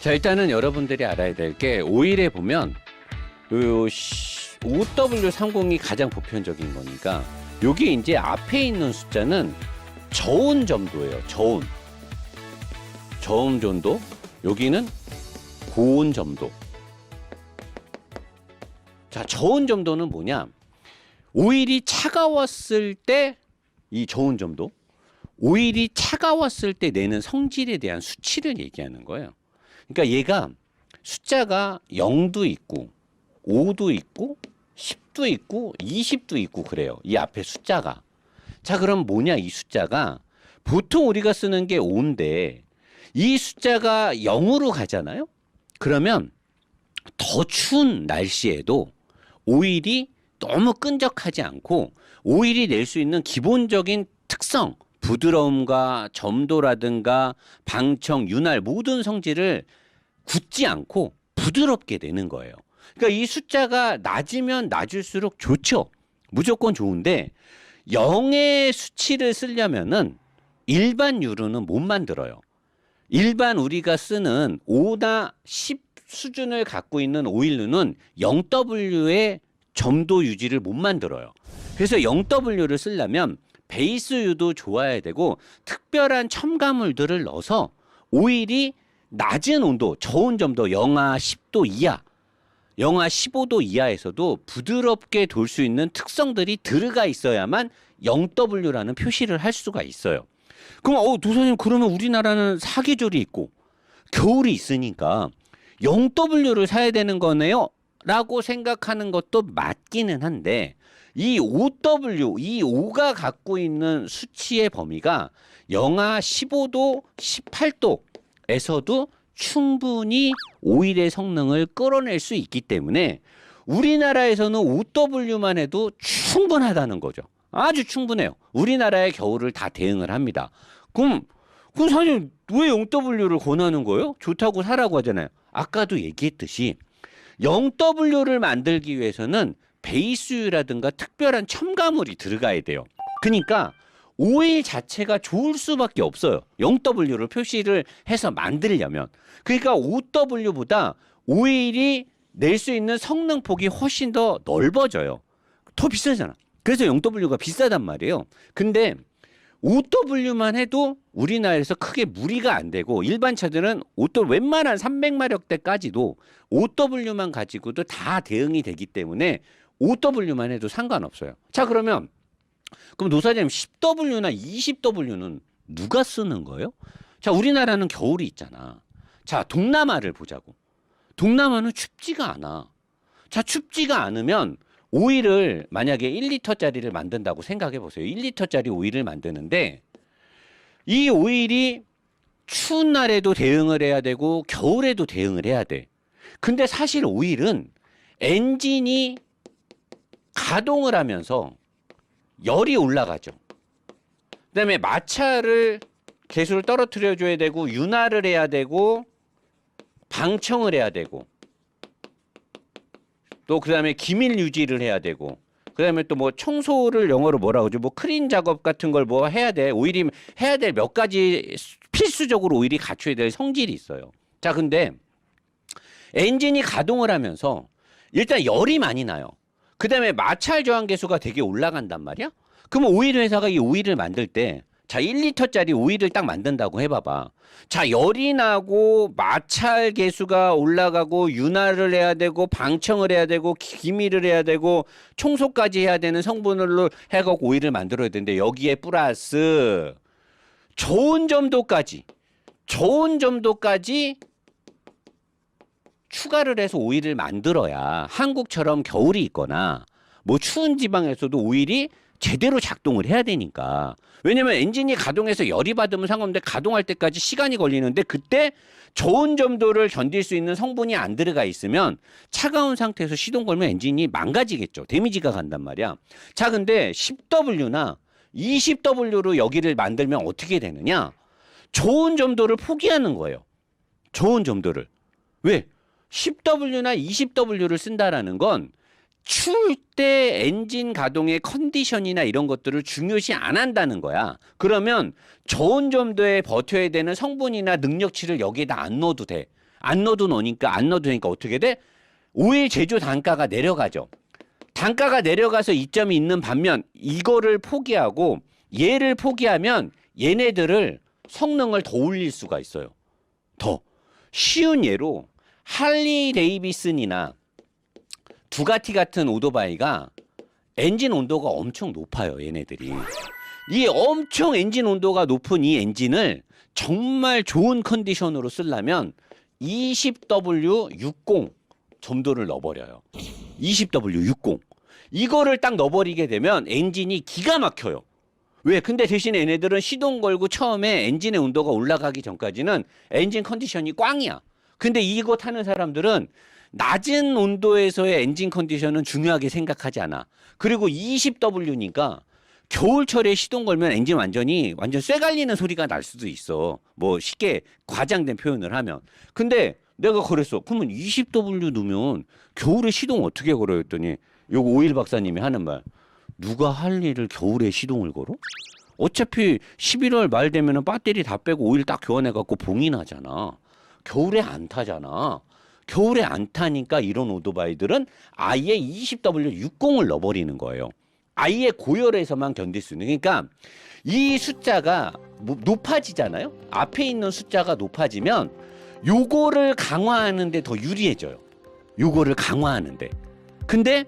자 일단은 여러분들이 알아야 될게 오일에 보면 요 시- OW30이 가장 보편적인 거니까 여기 이제 앞에 있는 숫자는 저온 점도예요. 저온. 저온 점도. 여기는 고온 점도. 자, 저온 점도는 뭐냐? 오일이 차가웠을 때 이 저온 점도. 오일이 차가웠을 때 내는 성질에 대한 수치를 얘기하는 거예요. 그러니까 얘가 숫자가 0도 있고 5도 있고 10도 있고 20도 있고 그래요. 이 앞에 숫자가. 자, 그럼 뭐냐 이 숫자가 보통 우리가 쓰는 게 5인데 이 숫자가 0으로 가잖아요. 그러면 더 추운 날씨에도 오일이 너무 끈적하지 않고 오일이 낼 수 있는 기본적인 특성, 부드러움과 점도라든가 방청, 윤활 모든 성질을 굳지 않고 부드럽게 내는 거예요. 그러니까 이 숫자가 낮으면 낮을수록 좋죠. 무조건 좋은데 0의 수치를 쓰려면은 일반 유로는 못 만들어요. 일반 우리가 쓰는 5나 10 수준을 갖고 있는 오일류는 0W의 점도 유지를 못 만들어요. 그래서 0W를 쓰려면 베이스유도 좋아야 되고 특별한 첨가물들을 넣어서 오일이 낮은 온도, 저온 점도 영하 10도 이하, 영하 15도 이하에서도 부드럽게 돌 수 있는 특성들이 들어가 있어야만 0W라는 표시를 할 수가 있어요. 그럼 어, 도사님 그러면 우리나라는 사계절이 있고 겨울이 있으니까 0W를 사야 되는 거네요. 라고 생각하는 것도 맞기는 한데 이 5W, 이 5가 갖고 있는 수치의 범위가 영하 15도, 18도 에서도 충분히 오일의 성능을 끌어낼 수 있기 때문에 우리나라에서는 5W만 해도 충분하다는 거죠. 아주 충분해요. 우리나라의 겨울을 다 대응을 합니다. 그럼, 그럼 사실 왜 0W를 권하는 거예요? 좋다고 사라고 하잖아요. 아까도 얘기했듯이 0W를 만들기 위해서는 베이스유라든가 특별한 첨가물이 들어가야 돼요. 그러니까 오일 자체가 좋을 수밖에 없어요. 0W를 표시를 해서 만들려면. 그러니까 5W보다 오일이 낼 수 있는 성능 폭이 훨씬 더 넓어져요. 더 비싸잖아. 그래서 0W가 비싸단 말이에요. 근데 5W만 해도 우리나라에서 크게 무리가 안 되고 일반 차들은 5W 웬만한 300마력대까지도 5W만 가지고도 다 대응이 되기 때문에 5W만 해도 상관없어요. 자 그러면 그럼 노사장님 10W나 20W는 누가 쓰는 거예요? 자 우리나라는 겨울이 있잖아. 자 동남아를 보자고. 동남아는 춥지가 않아. 자 춥지가 않으면 오일을 만약에 1리터짜리를 만든다고 생각해 보세요. 1리터짜리 오일을 만드는데 이 오일이 추운 날에도 대응을 해야 되고 겨울에도 대응을 해야 돼. 근데 사실 오일은 엔진이 가동을 하면서 열이 올라가죠. 그다음에 마찰을 개수를 떨어뜨려 줘야 되고 윤활을 해야 되고 방청을 해야 되고 또 그다음에 기밀 유지를 해야 되고 그다음에 또 뭐 청소를 영어로 뭐라 그러죠? 뭐 크린 작업 같은 걸 뭐 해야 돼. 오일이 해야 될 몇 가지 필수적으로 오일이 갖춰야 될 성질이 있어요. 자, 근데 엔진이 가동을 하면서 일단 열이 많이 나요. 그 다음에 마찰 저항 계수가 되게 올라간단 말이야. 그러면 오일 회사가 이 오일을 만들 때 자, 1리터짜리 오일을 딱 만든다고 해봐봐. 자, 열이 나고, 마찰 계수가 올라가고, 윤활을 해야 되고, 방청을 해야 되고, 기밀을 해야 되고, 청소까지 해야 되는 성분으로 해갖고 오일을 만들어야 되는데, 여기에 플러스, 좋은 점도까지, 좋은 점도까지 추가를 해서 오일을 만들어야 한국처럼 겨울이 있거나, 뭐 추운 지방에서도 오일이 제대로 작동을 해야 되니까. 왜냐면 엔진이 가동해서 열이 받으면 상관없는데 가동할 때까지 시간이 걸리는데 그때 좋은 점도를 견딜 수 있는 성분이 안 들어가 있으면 차가운 상태에서 시동 걸면 엔진이 망가지겠죠. 데미지가 간단 말이야. 자, 근데 10W나 20W로 여기를 만들면 어떻게 되느냐? 좋은 점도를 포기하는 거예요. 좋은 점도를. 왜? 10W나 20W를 쓴다라는 건 추울 때 엔진 가동의 컨디션이나 이런 것들을 중요시 안 한다는 거야. 그러면 저온 점도에 버텨야 되는 성분이나 능력치를 여기에다 안 넣어도 돼. 안 넣어도 넣으니까 안 넣어도 되니까 어떻게 돼? 오일 제조 단가가 내려가죠. 단가가 내려가서 이점이 있는 반면 이거를 포기하고 얘를 포기하면 얘네들을 성능을 더 올릴 수가 있어요. 더 쉬운 예로 할리 데이비슨이나 두가티 같은 오토바이가 엔진 온도가 엄청 높아요, 얘네들이. 이 엄청 엔진 온도가 높은 이 엔진을 정말 좋은 컨디션으로 쓰려면 20W60 점도를 넣어버려요. 20W60. 이거를 딱 넣어버리게 되면 엔진이 기가 막혀요. 왜? 근데 대신에 얘네들은 시동 걸고 처음에 엔진의 온도가 올라가기 전까지는 엔진 컨디션이 꽝이야. 근데 이거 타는 사람들은 낮은 온도에서의 엔진 컨디션은 중요하게 생각하지 않아. 그리고 20W니까 겨울철에 시동 걸면 엔진 완전히 완전 쇠갈리는 소리가 날 수도 있어. 뭐 쉽게 과장된 표현을 하면. 근데 내가 그랬어. 그러면 20W 넣으면 겨울에 시동 어떻게 걸어요? 했더니 요거 오일 박사님이 하는 말. 누가 할 일을 겨울에 시동을 걸어? 어차피 11월 말 되면은 배터리 다 빼고 오일 딱 교환해 갖고 봉이 나잖아. 겨울에 안 타잖아. 겨울에 안 타니까 이런 오토바이들은 아예 20W60을 넣어버리는 거예요. 아예 고열에서만 견딜 수 있는. 그러니까 이 숫자가 뭐 높아지잖아요. 앞에 있는 숫자가 높아지면 요거를 강화하는데 더 유리해져요. 요거를 강화하는데. 근데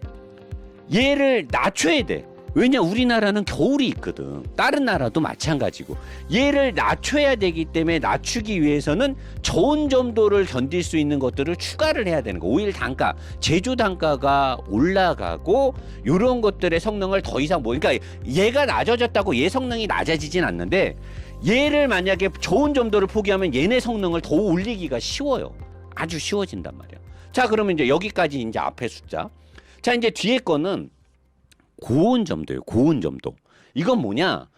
얘를 낮춰야 돼. 왜냐 우리나라는 겨울이 있거든. 다른 나라도 마찬가지고 얘를 낮춰야 되기 때문에 낮추기 위해서는 저온 점도를 견딜 수 있는 것들을 추가를 해야 되는 거. 오일 단가, 제조 단가가 올라가고 이런 것들의 성능을 더 이상 뭐 그러니까 얘가 낮아졌다고 얘 성능이 낮아지진 않는데 얘를 만약에 저온 점도를 포기하면 얘네 성능을 더 올리기가 쉬워요. 아주 쉬워진단 말이야. 자 그러면 이제 여기까지 이제 앞에 숫자. 자 이제 뒤에 거는 고온 점도예요. 고온 점도. 이건 뭐냐?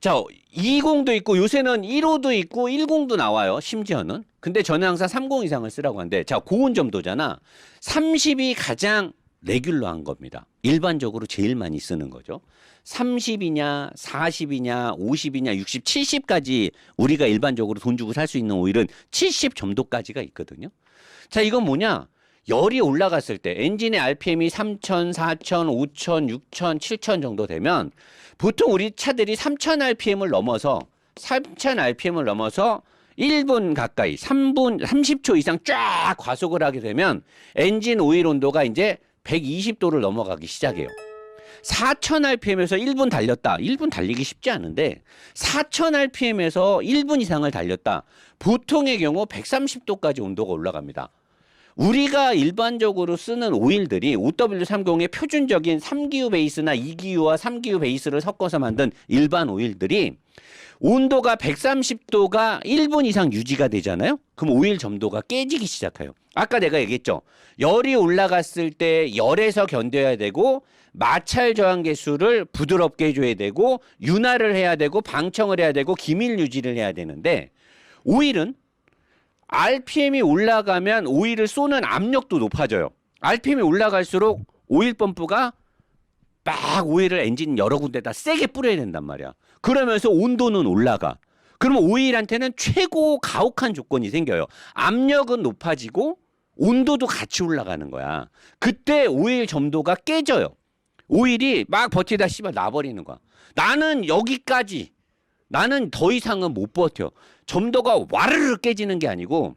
자, 20도 있고 요새는 15도 있고 10도 나와요. 심지어는. 근데 저는 항상 30 이상을 쓰라고 하는데 자, 고온 점도잖아. 30이 가장 레귤러한 겁니다. 일반적으로 제일 많이 쓰는 거죠. 30이냐, 40이냐, 50이냐, 60, 70까지 우리가 일반적으로 돈 주고 살 수 있는 오일은 70 점도까지가 있거든요. 자, 이건 뭐냐? 열이 올라갔을 때 엔진의 RPM이 3,000, 4,000, 5,000, 6,000, 7,000 정도 되면 보통 우리 차들이 3,000 RPM을 넘어서 3,000 RPM을 넘어서 1분 가까이 3분 30초 이상 쫙 과속을 하게 되면 엔진 오일 온도가 이제 120도를 넘어가기 시작해요. 4,000 RPM에서 1분 달렸다. 1분 달리기 쉽지 않은데 4,000 RPM에서 1분 이상을 달렸다. 보통의 경우 130도까지 온도가 올라갑니다. 우리가 일반적으로 쓰는 오일들이 OW30의 표준적인 3기유 베이스나 2기유와 3기유 베이스를 섞어서 만든 일반 오일들이 온도가 130도가 1분 이상 유지가 되잖아요. 그럼 오일 점도가 깨지기 시작해요. 아까 내가 얘기했죠. 열이 올라갔을 때 열에서 견뎌야 되고 마찰 저항 개수를 부드럽게 해줘야 되고 윤활을 해야 되고 방청을 해야 되고 기밀 유지를 해야 되는데 오일은 RPM이 올라가면 오일을 쏘는 압력도 높아져요. RPM이 올라갈수록 오일 펌프가 막 오일을 엔진 여러 군데다 세게 뿌려야 된단 말이야. 그러면서 온도는 올라가. 그러면 오일한테는 최고 가혹한 조건이 생겨요. 압력은 높아지고 온도도 같이 올라가는 거야. 그때 오일 점도가 깨져요. 오일이 막 버티다 씨발 나버리는 거야. 나는 여기까지 나는 더 이상은 못 버텨. 점도가 와르르 깨지는 게 아니고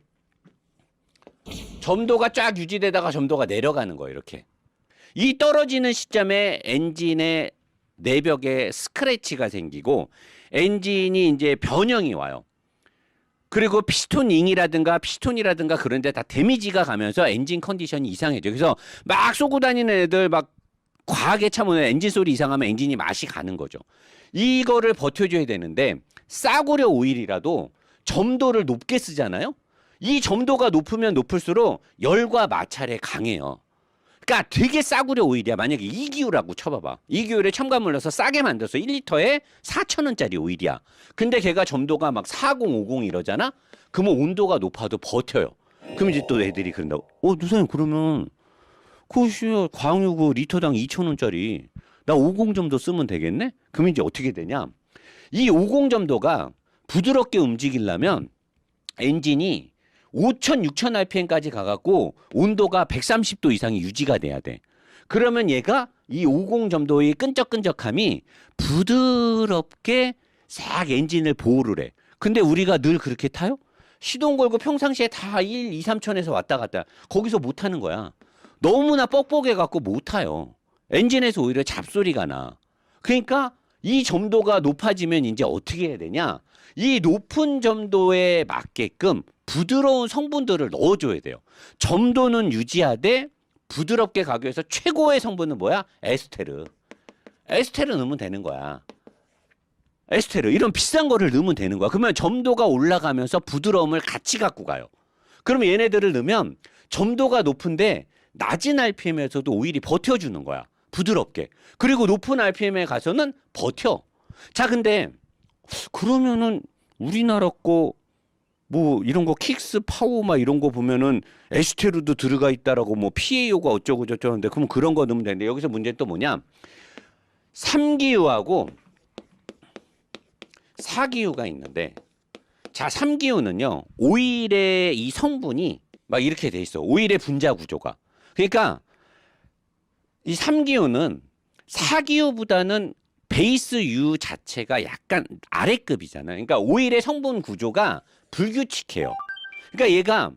점도가 쫙 유지되다가 점도가 내려가는 거예요. 이렇게. 이 떨어지는 시점에 엔진의 내벽에 스크래치가 생기고 엔진이 이제 변형이 와요. 그리고 피스톤 잉이라든가 피스톤이라든가 그런 데 다 데미지가 가면서 엔진 컨디션이 이상해져. 그래서 막 쏘고 다니는 애들 막 과하게 참으면 엔진 소리 이상하면 엔진이 맛이 가는 거죠. 이거를 버텨줘야 되는데 싸구려 오일이라도 점도를 높게 쓰잖아요. 이 점도가 높으면 높을수록 열과 마찰에 강해요. 그러니까 되게 싸구려 오일이야. 만약에 이기유라고 쳐봐봐. 이기유를 첨가물 넣어서 싸게 만들어서 1리터에 4천 원짜리 오일이야. 근데 걔가 점도가 막 40, 50 이러잖아. 그러면 온도가 높아도 버텨요. 그럼 이제 또 애들이 그런다고. 어, 누사님 그러면 그씨 광유고 리터당 2천 원짜리 나 50 점도 쓰면 되겠네? 그럼 이제 어떻게 되냐? 이 50 점도가 부드럽게 움직이려면 엔진이 5천, 6천 RPM까지 가갖고 온도가 130도 이상이 유지가 돼야 돼. 그러면 얘가 이 50점도의 끈적끈적함이 부드럽게 싹 엔진을 보호를 해. 근데 우리가 늘 그렇게 타요? 시동 걸고 평상시에 다 1, 2, 3천에서 왔다 갔다. 거기서 못 타는 거야. 너무나 뻑뻑해 갖고 못 타요. 엔진에서 오히려 잡소리가 나. 그러니까 이 점도가 높아지면 이제 어떻게 해야 되냐? 이 높은 점도에 맞게끔 부드러운 성분들을 넣어줘야 돼요. 점도는 유지하되 부드럽게 가기 위해서 최고의 성분은 뭐야? 에스테르. 에스테르 넣으면 되는 거야. 에스테르 이런 비싼 거를 넣으면 되는 거야. 그러면 점도가 올라가면서 부드러움을 같이 갖고 가요. 그러면 얘네들을 넣으면 점도가 높은데 낮은 RPM에서도 오일이 버텨주는 거야. 부드럽게. 그리고 높은 RPM에 가서는 버텨. 자, 근데 그러면은 우리나라 거 뭐 이런 거 킥스 파워 막 이런 거 보면은 에스테르도 들어가 있다라고 뭐 PAO가 어쩌고 저쩌고 하는데 그럼 그런 거 넣으면 되는데 여기서 문제는 또 뭐냐? 삼기유하고 사기유가 있는데 자, 삼기유는요. 오일의 이 성분이 막 이렇게 돼 있어. 오일의 분자 구조가. 그러니까 이 삼기유는 사기유보다는 베이스 유 자체가 약간 아래급이잖아요. 그러니까 오일의 성분 구조가 불규칙해요. 그러니까 얘가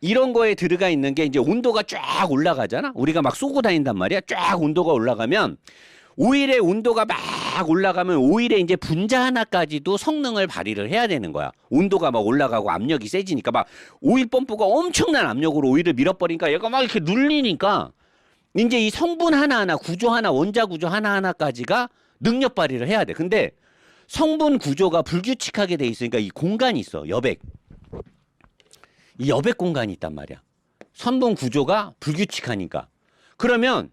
이런 거에 들어가 있는 게 이제 온도가 쫙 올라가잖아. 우리가 막 쏘고 다닌단 말이야. 쫙 온도가 올라가면 오일의 온도가 막 올라가면 오일의 이제 분자 하나까지도 성능을 발휘를 해야 되는 거야. 온도가 막 올라가고 압력이 세지니까 막 오일 펌프가 엄청난 압력으로 오일을 밀어버리니까 얘가 막 이렇게 눌리니까 이제 이 성분 하나하나 구조 하나 원자 구조 하나하나까지가 능력 발휘를 해야 돼. 근데 성분 구조가 불규칙하게 돼 있으니까 이 공간이 있어. 여백. 이 여백 공간이 있단 말이야. 성분 구조가 불규칙하니까. 그러면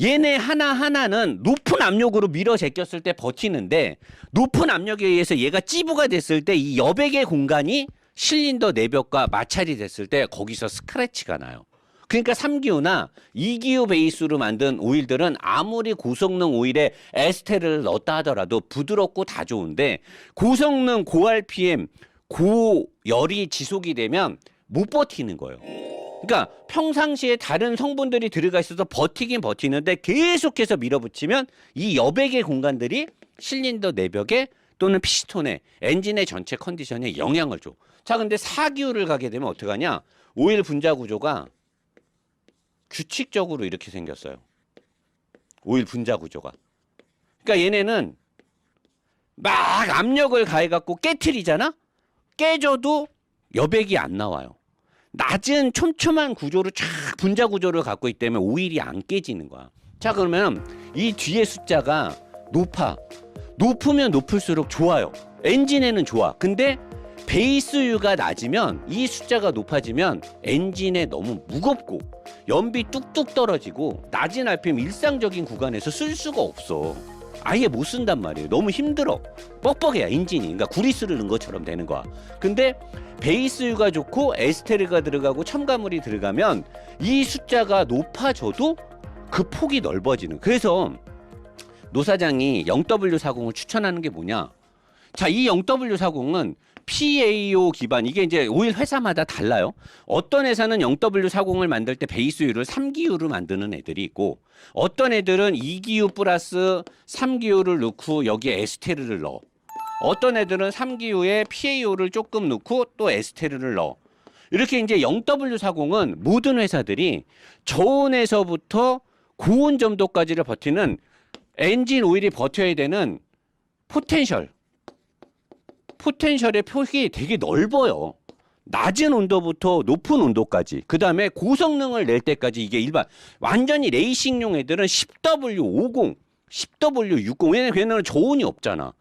얘네 하나하나는 높은 압력으로 밀어 제꼈을 때 버티는데 높은 압력에 의해서 얘가 찌부가 됐을 때 이 여백의 공간이 실린더 내벽과 마찰이 됐을 때 거기서 스크래치가 나요. 그러니까 3기호나 2기호 베이스로 만든 오일들은 아무리 고성능 오일에 에스테를 넣었다 하더라도 부드럽고 다 좋은데 고성능 고RPM 고열이 지속이 되면 못 버티는 거예요. 그러니까 평상시에 다른 성분들이 들어가 있어서 버티긴 버티는데 계속해서 밀어붙이면 이 여백의 공간들이 실린더 내벽에 또는 피스톤에 엔진의 전체 컨디션에 영향을 줘. 자, 근데 사기율을 가게 되면 어떡하냐? 오일 분자 구조가 규칙적으로 이렇게 생겼어요. 오일 분자 구조가. 그러니까 얘네는 막 압력을 가해갖고 깨트리잖아? 깨져도 여백이 안 나와요. 낮은 촘촘한 구조를 쫙 분자 구조를 갖고 있기 때문에 오일이 안 깨지는 거야. 자 그러면 이 뒤에 숫자가 높아. 높으면 높을수록 좋아요. 엔진에는 좋아. 근데 베이스유가 낮으면 이 숫자가 높아지면 엔진에 너무 무겁고 연비 뚝뚝 떨어지고 낮은 RPM 일상적인 구간에서 쓸 수가 없어. 아예 못 쓴단 말이에요. 너무 힘들어. 뻑뻑해야 엔진이. 그러니까 구리스를 넣은 것처럼 되는 거야. 근데 베이스유가 좋고 에스테르가 들어가고 첨가물이 들어가면 이 숫자가 높아져도 그 폭이 넓어지는. 그래서 노 사장이 0W40을 추천하는 게 뭐냐? 자, 이 0W40은 PAO 기반 이게 이제 오일 회사마다 달라요. 어떤 회사는 0W40을 만들 때 베이스유를 3기유로 만드는 애들이 있고 어떤 애들은 2기유 플러스 3기유를 넣고 여기에 에스테르를 넣어. 어떤 애들은 3기유에 PAO를 조금 넣고 또 에스테르를 넣어. 이렇게 이제 0W40은 모든 회사들이 저온에서부터 고온 점도까지를 버티는 엔진 오일이 버텨야 되는 포텐셜 포텐셜의 폭이 되게 넓어요. 낮은 온도부터 높은 온도까지 그 다음에 고성능을 낼 때까지 이게 일반 완전히 레이싱용 애들은 10W50, 10W60 왜냐면 걔네는 저온이 없잖아.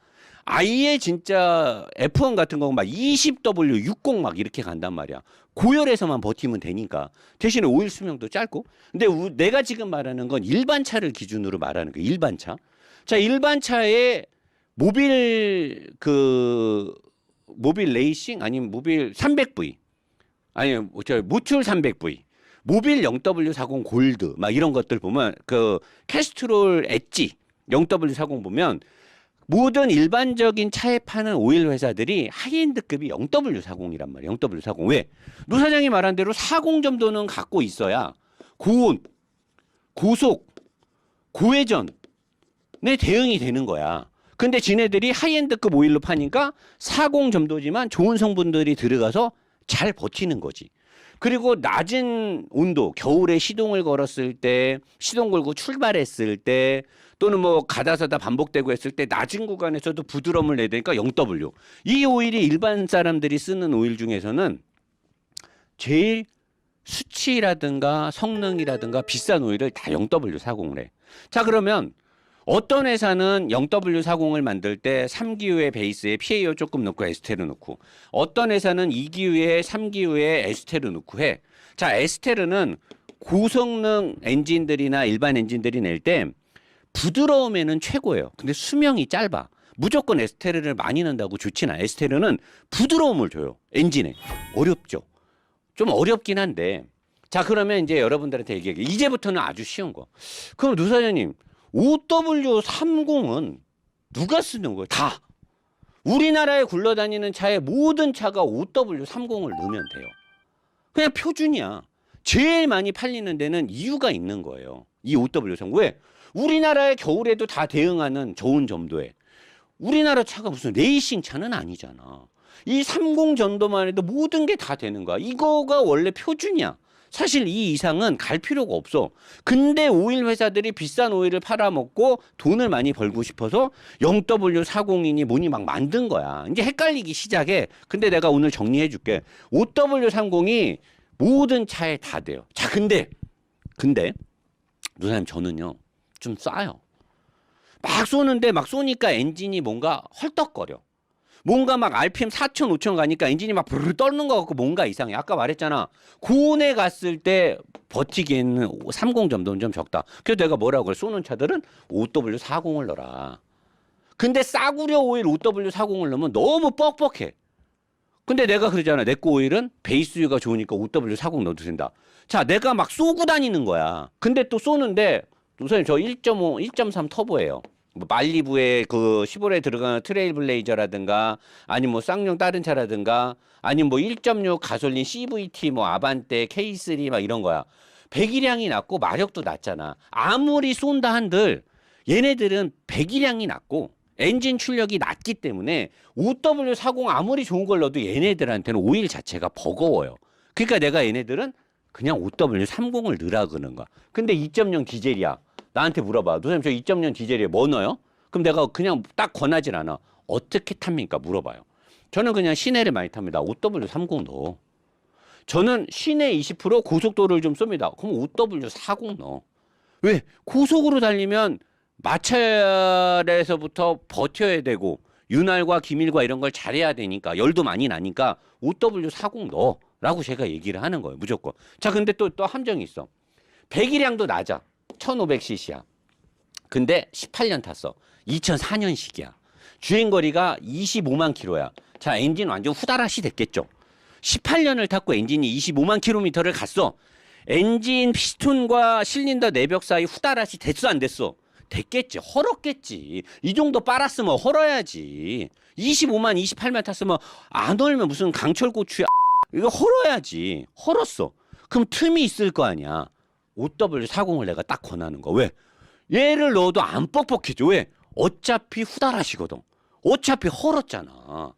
아예 진짜 F1 같은 거 막 20W60 막 이렇게 간단 말이야. 고열에서만 버티면 되니까 대신에 오일 수명도 짧고. 근데 우- 내가 지금 말하는 건 일반 차를 기준으로 말하는 거야. 일반 차. 자 일반 차에 모빌 그 모빌 레이싱 아니면 모빌 300V 아니 저 모툴 300V 모빌 0W40 골드 막 이런 것들 보면 그 캐스트롤 엣지 0W40 보면 모든 일반적인 차에 파는 오일 회사들이 하이엔드급이 0W40이란 말이에요. 0W40. 왜? 노 사장이 말한 대로 40 정도는 갖고 있어야 고온, 고속, 고회전에 대응이 되는 거야. 근데 지네들이 하이엔드급 오일로 파니까 40 정도지만 좋은 성분들이 들어가서 잘 버티는 거지. 그리고 낮은 온도, 겨울에 시동을 걸었을 때, 시동 걸고 출발했을 때, 또는 뭐 가다서다 반복되고 했을 때 낮은 구간에서도 부드러움을 내니까 0W. 이 오일이 일반 사람들이 쓰는 오일 중에서는 제일 수치라든가 성능이라든가 비싼 오일을 다 0W40을 해. 자, 그러면 어떤 회사는 0W40을 만들 때 3기후의 베이스에 PAO 조금 넣고 에스테르 넣고 어떤 회사는 2기후에 3기후에 에스테르 넣고 해. 자, 에스테르는 고성능 엔진들이나 일반 엔진들이 낼 때 부드러움에는 최고예요. 근데 수명이 짧아. 무조건 에스테르를 많이 넣는다고 좋진 않아. 에스테르는 부드러움을 줘요. 엔진에. 어렵죠. 좀 어렵긴 한데. 자, 그러면 이제 여러분들한테 얘기할게요. 이제부터는 아주 쉬운 거. 그럼 노 사장님, OW30은 누가 쓰는 거예요? 다. 우리나라에 굴러다니는 차의 모든 차가 OW30을 넣으면 돼요. 그냥 표준이야. 제일 많이 팔리는 데는 이유가 있는 거예요. 이 OW30. 왜? 우리나라의 겨울에도 다 대응하는 좋은 점도에. 우리나라 차가 무슨 레이싱 차는 아니잖아. 이 30 전도만 해도 모든 게 다 되는 거야. 이거가 원래 표준이야. 사실 이 이상은 갈 필요가 없어. 근데 오일 회사들이 비싼 오일을 팔아먹고 돈을 많이 벌고 싶어서 0W40이니 뭐니 막 만든 거야. 이제 헷갈리기 시작해. 근데 내가 오늘 정리해 줄게. 5W30이 모든 차에 다 돼요. 자, 근데, 근데, 누사님 저는요, 좀 싸요. 막 쏘는데 막 쏘니까 엔진이 뭔가 헐떡거려. 뭔가 막 RPM 4천, 5천 가니까 엔진이 막 부르르 떨는 것 같고 뭔가 이상해. 아까 말했잖아. 고온에 갔을 때 버티기에는 30 점도는 좀 적다. 그래서 내가 뭐라고 그래. 쏘는 차들은 5W40을 넣어라. 근데 싸구려 오일 5W40을 넣으면 너무 뻑뻑해. 근데 내가 그러잖아. 내 거 오일은 베이스유가 좋으니까 5W40 넣어도 된다. 자, 내가 막 쏘고 다니는 거야. 근데 또 쏘는데 우선 저 1.5, 1.3 터보예요. 뭐 말리부에 그 시볼에 들어가는 트레일블레이저라든가 아니면 뭐 쌍용 다른 차라든가 아니면 뭐 1.6 가솔린 CVT 뭐 아반떼 K3 막 이런 거야. 배기량이 낮고 마력도 낮잖아. 아무리 쏜다 한들 얘네들은 배기량이 낮고 엔진 출력이 낮기 때문에 OW40 아무리 좋은 걸 넣어도 얘네들한테는 오일 자체가 버거워요. 그러니까 내가 얘네들은 그냥 OW30을 넣으라 그러는 거야. 근데 2.0 디젤이야. 나한테 물어봐. 선생님 저 2.0 디젤에 뭐 넣어요? 그럼 내가 그냥 딱 권하진 않아. 어떻게 탑니까? 물어봐요. 저는 그냥 시내를 많이 탑니다. OW30 넣어. 저는 시내 20% 고속도로를 좀 쏩니다. 그럼 OW40 넣어. 왜? 고속으로 달리면 마찰에서부터 버텨야 되고 윤활과 기밀과 이런 걸 잘해야 되니까 열도 많이 나니까 OW40 넣어라고 제가 얘기를 하는 거예요. 무조건. 자, 근데 또또 함정이 있어. 배기량도 낮아. 1500cc야. 근데 18년 탔어. 2004년식이야. 주행거리가 25만 킬로야. 자, 엔진 완전 후다라시 됐겠죠. 18년을 탔고 엔진이 25만 킬로미터를 갔어. 엔진 피스톤과 실린더 내벽 사이 후다라시 됐어 안 됐어? 됐겠지. 헐었겠지. 이 정도 빨았으면 헐어야지. 25만 28만 탔으면 안 헐면 무슨 강철고추야. 이거 헐어야지. 헐었어. 그럼 틈이 있을 거 아니야. OW40을 내가 딱 권하는 거. 왜? 얘를 넣어도 안 뻑뻑해져. 왜? 어차피 후달하시거든. 어차피 헐었잖아.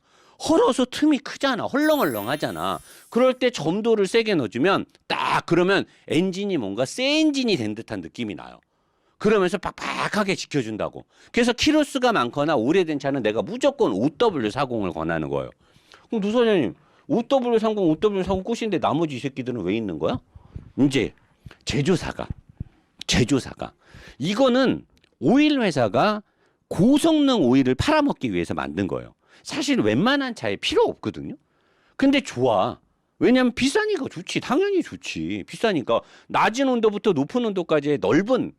헐어서 틈이 크잖아. 헐렁헐렁하잖아. 그럴 때 점도를 세게 넣어주면 딱 그러면 엔진이 뭔가 새 엔진이 된 듯한 느낌이 나요. 그러면서 빡빡하게 지켜준다고. 그래서 키로수가 많거나 오래된 차는 내가 무조건 OW40을 권하는 거예요. 그럼 두 사장님, OW30, OW40 꽃인데 나머지 이 새끼들은 왜 있는 거야? 이제 제조사가 제조사가 이거는 오일 회사가 고성능 오일을 팔아먹기 위해서 만든 거예요. 사실 웬만한 차에 필요 없거든요. 근데 좋아. 왜냐면 비싸니까 좋지. 당연히 좋지. 비싸니까 낮은 온도부터 높은 온도까지의 넓은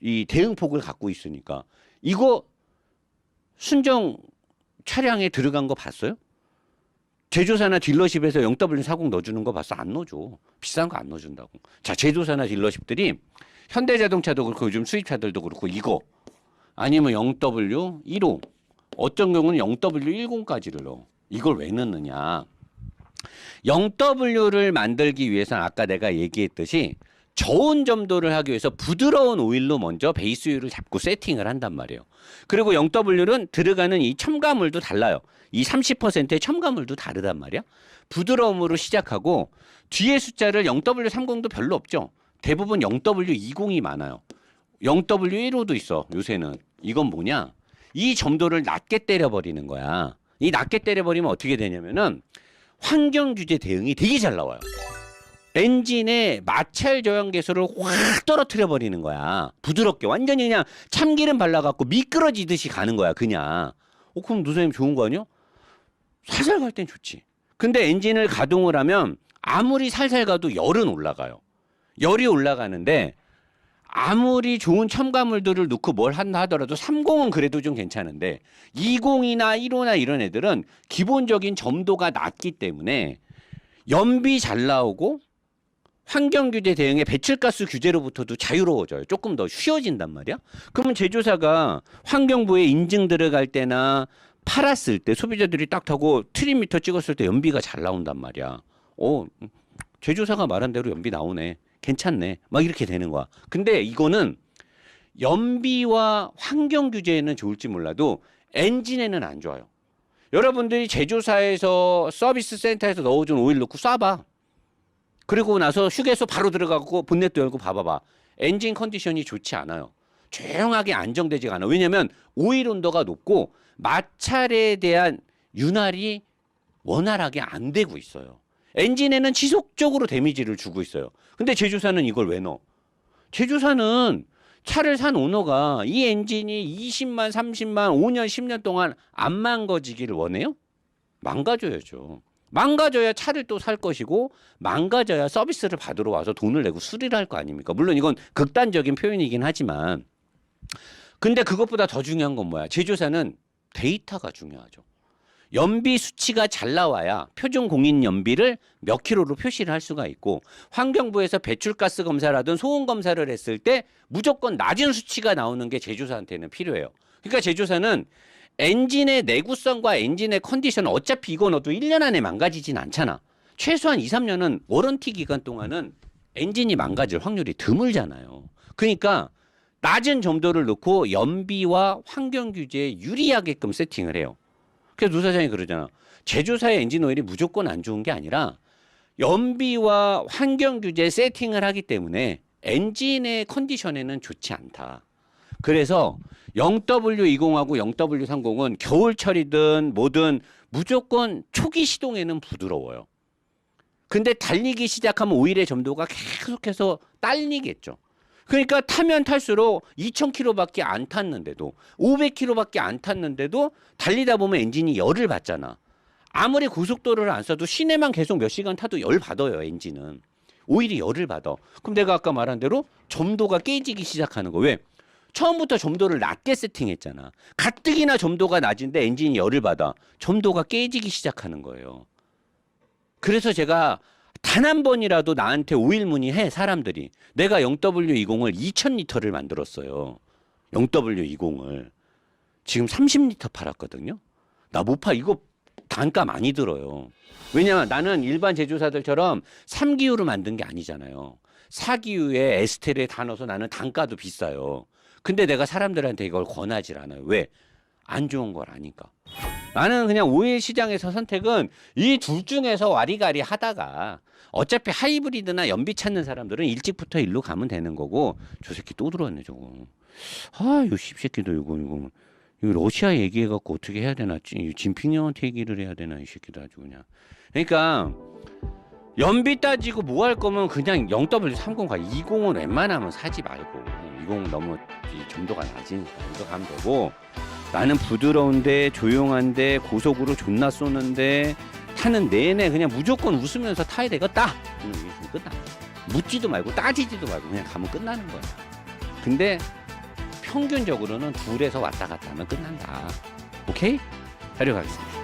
이 대응폭을 갖고 있으니까 이거 순정 차량에 들어간 거 봤어요? 제조사나 딜러십에서 0W40 넣어주는 거 봤어? 안 넣어줘. 비싼 거 안 넣어준다고. 자, 제조사나 딜러십들이 현대자동차도 그렇고 요즘 수입차들도 그렇고 이거 아니면 0W 15 어떤 경우는 0W 10까지를 넣어. 이걸 왜 넣느냐? 0W를 만들기 위해서는 아까 내가 얘기했듯이 저온 점도를 하기 위해서 부드러운 오일로 먼저 베이스율을 잡고 세팅을 한단 말이에요. 그리고 0W는 들어가는 이 첨가물도 달라요. 이 30%의 첨가물도 다르단 말이야. 부드러움으로 시작하고 뒤에 숫자를 0W30도 별로 없죠. 대부분 0W20이 많아요. 0W15도 있어. 요새는. 이건 뭐냐? 이 점도를 낮게 때려버리는 거야. 이 낮게 때려버리면 어떻게 되냐면은 환경 규제 대응이 되게 잘 나와요. 엔진의 마찰 저항 계수를 확 떨어뜨려 버리는 거야. 부드럽게 완전히 그냥 참기름 발라갖고 미끄러지듯이 가는 거야. 그냥. 어 그럼 노사님 좋은 거 아니야? 살살 갈 땐 좋지. 근데 엔진을 가동을 하면 아무리 살살 가도 열은 올라가요. 열이 올라가는데 아무리 좋은 첨가물들을 넣고 뭘 한다 하더라도 30은 그래도 좀 괜찮은데 20이나 15나 이런 애들은 기본적인 점도가 낮기 때문에 연비 잘 나오고 환경 규제 대응에 배출가스 규제로부터도 자유로워져요. 조금 더 쉬워진단 말이야. 그러면 제조사가 환경부에 인증 들어갈 때나 팔았을 때 소비자들이 딱 타고 트림미터 찍었을 때 연비가 잘 나온단 말이야. 어, 제조사가 말한 대로 연비 나오네. 괜찮네. 막 이렇게 되는 거야. 근데 이거는 연비와 환경 규제에는 좋을지 몰라도 엔진에는 안 좋아요. 여러분들이 제조사에서 서비스 센터에서 넣어준 오일 넣고 쏴봐. 그리고 나서 휴게소 바로 들어가고 본넷도 열고 봐봐봐. 엔진 컨디션이 좋지 않아요. 조용하게 안정되지가 않아. 왜냐면 오일 온도가 높고 마찰에 대한 윤활이 원활하게 안 되고 있어요. 엔진에는 지속적으로 데미지를 주고 있어요. 근데 제조사는 이걸 왜 넣어? 제조사는 차를 산 오너가 이 엔진이 20만, 30만, 5년, 10년 동안 안 망가지기를 원해요? 망가져야죠. 망가져야 차를 또 살 것이고 망가져야 서비스를 받으러 와서 돈을 내고 수리를 할 거 아닙니까? 물론 이건 극단적인 표현이긴 하지만 근데 그것보다 더 중요한 건 뭐야? 제조사는 데이터가 중요하죠. 연비 수치가 잘 나와야 표준 공인 연비를 몇 킬로로 표시를 할 수가 있고 환경부에서 배출가스 검사라든 소음 검사를 했을 때 무조건 낮은 수치가 나오는 게 제조사한테는 필요해요. 그러니까 제조사는 엔진의 내구성과 엔진의 컨디션 어차피 이거 넣어도 1년 안에 망가지진 않잖아. 최소한 2, 3년은 워런티 기간 동안은 엔진이 망가질 확률이 드물잖아요. 그러니까 낮은 점도를 넣고 연비와 환경 규제에 유리하게끔 세팅을 해요. 그래서 노사장이 그러잖아. 제조사의 엔진 오일이 무조건 안 좋은 게 아니라 연비와 환경 규제 세팅을 하기 때문에 엔진의 컨디션에는 좋지 않다. 그래서 0W20하고 0W30은 겨울철이든 뭐든 무조건 초기 시동에는 부드러워요. 근데 달리기 시작하면 오일의 점도가 계속해서 딸리겠죠. 그러니까 타면 탈수록 2,000km밖에 안 탔는데도 500km밖에 안 탔는데도 달리다 보면 엔진이 열을 받잖아. 아무리 고속도로를 안 써도 시내만 계속 몇 시간 타도 열 받아요 엔진은. 오일이 열을 받아. 그럼 내가 아까 말한 대로 점도가 깨지기 시작하는 거 왜? 처음부터 점도를 낮게 세팅했잖아. 가뜩이나 점도가 낮은데 엔진이 열을 받아. 점도가 깨지기 시작하는 거예요. 그래서 제가 단 한 번이라도 나한테 오일 문의해 사람들이 내가 0W20을 2000리터를 만들었어요. 0W20을 지금 30리터 팔았거든요. 나 못 파. 이거 단가 많이 들어요. 왜냐면 나는 일반 제조사들처럼 3기유로 만든 게 아니잖아요. 4기유에 에스테르에 다 넣어서 나는 단가도 비싸요. 근데 내가 사람들한테 이걸 권하질 않아요. 왜? 안 좋은 걸 아니까. 나는 그냥 오일 시장에서 선택은 이 둘 중에서 와리가리 하다가 어차피 하이브리드나 연비 찾는 사람들은 일찍부터 일로 가면 되는 거고 저 새끼 또 들어왔네 저거. 아, 요 씹새끼도 이거 이거 이거 러시아 얘기해 갖고 어떻게 해야 되나 진- 진핑 형한테 얘기를 해야 되나 이 새끼도 아주 그냥. 그러니까 연비 따지고 뭐 할 거면 그냥 0W30 가. 20은 웬만하면 사지 말고 20 너무 이 점도가 낮으니까 이거 가면 되고 나는 부드러운데 조용한데 고속으로 존나 쏘는데 타는 내내 그냥 무조건 웃으면서 타야 되겠다. 음, 이게 끝나. 묻지도 말고 따지지도 말고 그냥 가면 끝나는 거야. 근데 평균적으로는 둘에서 왔다 갔다 하면 끝난다. 오케이? 하려 가겠습니다.